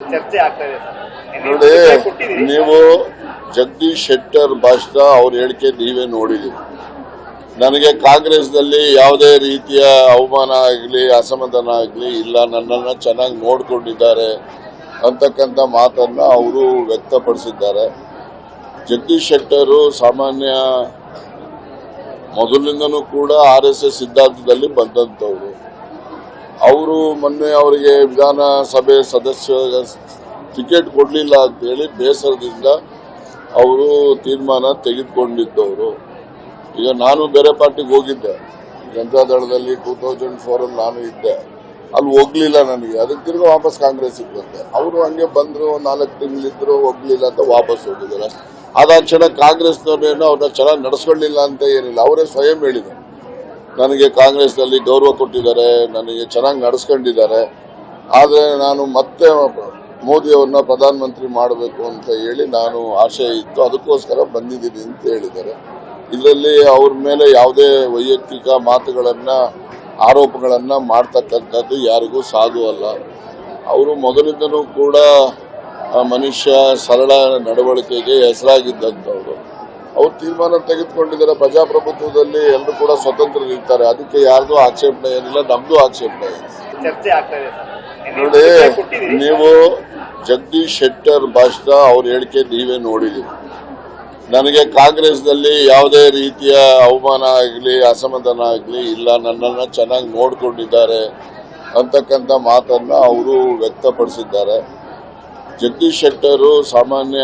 ಚರ್ಚೆ ಆಗ್ತಾ ಇದೆ ಸರ್. ನೋಡಿ ನೀವು ಜಗದೀಶ್ ಶೆಟ್ಟರ್ ಭಾಷಣ ಅವ್ರ ಹೇಳಿಕೆ ನೀವೇ ನೋಡಿದ್ದೀರಿ. ನನಗೆ ಕಾಂಗ್ರೆಸ್ನಲ್ಲಿ ಯಾವುದೇ ರೀತಿಯ ಅವಮಾನ ಆಗಲಿ ಅಸಮಾಧಾನ ಆಗಲಿ ಇಲ್ಲ. ನನ್ನನ್ನು ಚೆನ್ನಾಗಿ ನೋಡಿಕೊಂಡಿದ್ದಾರೆ ಅಂತಕ್ಕಂಥ ಮಾತನ್ನು ಅವರು ವ್ಯಕ್ತಪಡಿಸಿದ್ದಾರೆ. ಜಗದೀಶ್ ಶೆಟ್ಟರು ಸಾಮಾನ್ಯ ಮೊದಲಿಂದನೂ ಕೂಡ ಆರ್ ಎಸ್ ಎಸ್ ಸಿದ್ಧಾಂತದಲ್ಲಿ ಬಂದಂಥವ್ರು. ಅವರು ಮೊನ್ನೆ ಅವರಿಗೆ ವಿಧಾನಸಭೆ ಸದಸ್ಯ ಟಿಕೆಟ್ ಕೊಡಲಿಲ್ಲ ಅಂತೇಳಿ ಬೇಸರದಿಂದ ಅವರು ತೀರ್ಮಾನ ತೆಗೆದುಕೊಂಡಿದ್ದವರು. ಈಗ ನಾನು ಬೇರೆ ಪಾರ್ಟಿಗೆ ಹೋಗಿದ್ದೆ. ಜನತಾದಳದಲ್ಲಿ ಟೂ ತೌಸಂಡ್ ಫೋರಲ್ಲಿ ನಾನು ಇದ್ದೆ. ಅಲ್ಲಿ ಹೋಗ್ಲಿಲ್ಲ ನನಗೆ. ಅದಕ್ಕೆ ತಿರ್ಗಿ ವಾಪಸ್ ಕಾಂಗ್ರೆಸ್ಗೆ ಬಂದೆ. ಅವರು ಹಂಗೆ ಬಂದರು, ನಾಲ್ಕು ತಿಂಗಳಿದ್ರು ಹೋಗ್ಲಿಲ್ಲ ಅಂತ ವಾಪಸ್ ಹೋಗಿದ್ದಾರೆ. ಅದಾಕ್ಷಣ ಕಾಂಗ್ರೆಸ್ನವ್ರೇನು ಅವ್ರನ್ನ ಚೆನ್ನಾಗಿ ನಡೆಸ್ಕೊಳ್ಳಿಲ್ಲ ಅಂತ ಏನಿಲ್ಲ. ಅವರೇ ಸ್ವಯಂ ಹೇಳಿದರು. ನನಗೆ ಕಾಂಗ್ರೆಸ್ನಲ್ಲಿ ಗೌರವ ಕೊಟ್ಟಿದ್ದಾರೆ, ನನಗೆ ಚೆನ್ನಾಗಿ ನಡೆಸ್ಕೊಂಡಿದ್ದಾರೆ. ಆದರೆ ನಾನು ಮತ್ತೆ ಮೋದಿಯವ್ರನ್ನ ಪ್ರಧಾನಮಂತ್ರಿ ಮಾಡಬೇಕು ಅಂತ ಹೇಳಿ ನಾನು ಆಶೆ ಇತ್ತು. ಅದಕ್ಕೋಸ್ಕರ ಬಂದಿದ್ದೀನಿ ಅಂತ ಹೇಳಿದ್ದಾರೆ. ಇದರಲ್ಲಿ ಅವ್ರ ಮೇಲೆ ಯಾವುದೇ ವೈಯಕ್ತಿಕ ಮಾತುಗಳನ್ನು, ಆರೋಪಗಳನ್ನು ಮಾಡ್ತಕ್ಕಂಥದ್ದು ಯಾರಿಗೂ ಸಾಧು ಅಲ್ಲ. ಅವರು ಮೊದಲಿಂದಲೂ ಕೂಡ ಮನುಷ್ಯ ಸರಳ ನಡವಳಿಕೆಗೆ ಹೆಸರಾಗಿದ್ದಂಥವ್ರು. ಅವ್ರು ತೀರ್ಮಾನ ತೆಗೆದುಕೊಂಡಿದ್ದಾರೆ. ಪ್ರಜಾಪ್ರಭುತ್ವದಲ್ಲಿ ಎಲ್ಲರೂ ಕೂಡ ಸ್ವತಂತ್ರರಿರ್ತಾರೆ ಅದಕ್ಕೆ ಯಾರ್ದು ಆಕ್ಷೇಪಣೆ ಏನಿಲ್ಲ ನಮ್ದು ಆಕ್ಷೇಪಣೆ ನೋಡಿ ನೀವು ಜಗದೀಶ್ ಶೆಟ್ಟರ್ ಭಾಷಣ ಅವ್ರ ಹೇಳಿಕೆ ನೀವೇ ನೋಡಿದ್ದೀರಿ. ನನಗೆ ಕಾಂಗ್ರೆಸ್ನಲ್ಲಿ ಯಾವುದೇ ರೀತಿಯ ಅವಮಾನ ಆಗಲಿ ಅಸಮಾಧಾನ ಆಗಲಿ ಇಲ್ಲ. ನನ್ನನ್ನು ಚೆನ್ನಾಗಿ ನೋಡಿಕೊಂಡಿದ್ದಾರೆ ಅಂತಕ್ಕಂಥ ಮಾತನ್ನು ಅವರು ವ್ಯಕ್ತಪಡಿಸಿದ್ದಾರೆ. ಜಗದೀಶ್ ಶೆಟ್ಟರು ಸಾಮಾನ್ಯ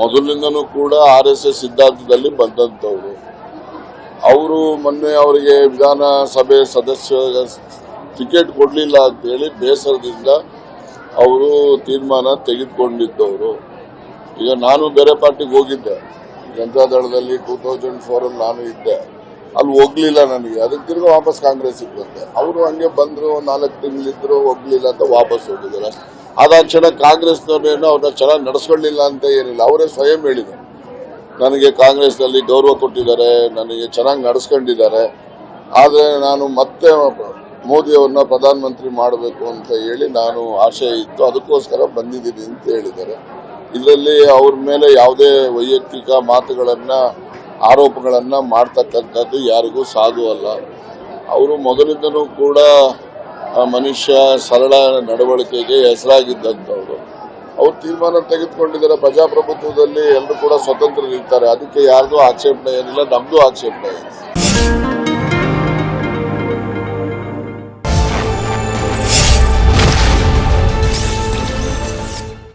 ಮೊದಲಿಂದನೂ ಕೂಡ ಆರ್ ಎಸ್ ಎಸ್ ಸಿದ್ಧಾಂತದಲ್ಲಿ ಬಂದಂಥವ್ರು. ಅವರು ಮೊನ್ನೆ ಅವರಿಗೆ ವಿಧಾನಸಭೆ ಸದಸ್ಯ ಟಿಕೆಟ್ ಕೊಡಲಿಲ್ಲ ಅಂತೇಳಿ ಬೇಸರದಿಂದ ಅವರು ತೀರ್ಮಾನ ತೆಗೆದುಕೊಂಡಿದ್ದವರು. ಈಗ ನಾನು ಬೇರೆ ಪಾರ್ಟಿಗೆ ಹೋಗಿದ್ದೆ. ಜನತಾದಳದಲ್ಲಿ ಟೂ ತೌಸಂಡ್ ಫೋರಲ್ಲಿ ನಾನು ಇದ್ದೆ. ಅಲ್ಲಿ ಹೋಗ್ಲಿಲ್ಲ ನನಗೆ. ಅದಕ್ಕೆ ತಿರ್ಗಿ ವಾಪಸ್ ಕಾಂಗ್ರೆಸ್ಗೆ ಬಂದೆ. ಅವರು ಹಂಗೆ ಬಂದರು, ನಾಲ್ಕು ತಿಂಗಳಿದ್ರು ಹೋಗ್ಲಿಲ್ಲ ಅಂತ ವಾಪಸ್ ಹೋಗಿದ್ದಾರೆ. ಅದಾಕ್ಷಣ ಕಾಂಗ್ರೆಸ್ನವರೇನು ಅವ್ರನ್ನ ಚೆನ್ನಾಗಿ ನಡೆಸ್ಕೊಳ್ಳಿಲ್ಲ ಅಂತ ಏನಿಲ್ಲ, ಅವರೇ ಸ್ವಯಂ ಹೇಳಿದರು. ನನಗೆ ಕಾಂಗ್ರೆಸ್ನಲ್ಲಿ ಗೌರವ ಕೊಟ್ಟಿದ್ದಾರೆ, ನನಗೆ ಚೆನ್ನಾಗಿ ನಡೆಸ್ಕೊಂಡಿದ್ದಾರೆ, ಆದರೆ ನಾನು ಮತ್ತೆ ಮೋದಿಯವ್ರನ್ನ ಪ್ರಧಾನಮಂತ್ರಿ ಮಾಡಬೇಕು ಅಂತ ಹೇಳಿ ನಾನು ಆಶೆ ಇತ್ತು, ಅದಕ್ಕೋಸ್ಕರ ಬಂದಿದ್ದೀನಿ ಅಂತ ಹೇಳಿದ್ದಾರೆ. ಇದರಲ್ಲಿ ಅವ್ರ ಮೇಲೆ ಯಾವುದೇ ವೈಯಕ್ತಿಕ ಮಾತುಗಳನ್ನು, ಆರೋಪಗಳನ್ನು ಮಾಡ್ತಕ್ಕಂಥದ್ದು ಯಾರಿಗೂ ಸಾಧು ಅಲ್ಲ ಅವರು ಮೊದಲಿಂದನೂ ಕೂಡ ಆ ಮನುಷ್ಯ ಸರಳ ನಡವಳಿಕೆಗೆ ಹೆಸರಾಗಿದ್ದಂಥವ್ರು. ಅವ್ರು ತೀರ್ಮಾನ ತೆಗೆದುಕೊಂಡಿದ್ದಾರೆ. ಪ್ರಜಾಪ್ರಭುತ್ವದಲ್ಲಿ ಎಲ್ಲರೂ ಕೂಡ ಸ್ವತಂತ್ರರಿರ್ತಾರೆ ಅದಕ್ಕೆ ಯಾರ್ದು ಆಕ್ಷೇಪಣೆ ಏನಿಲ್ಲ. ನಮ್ದು ಆಕ್ಷೇಪಣೆ. ಇದೆ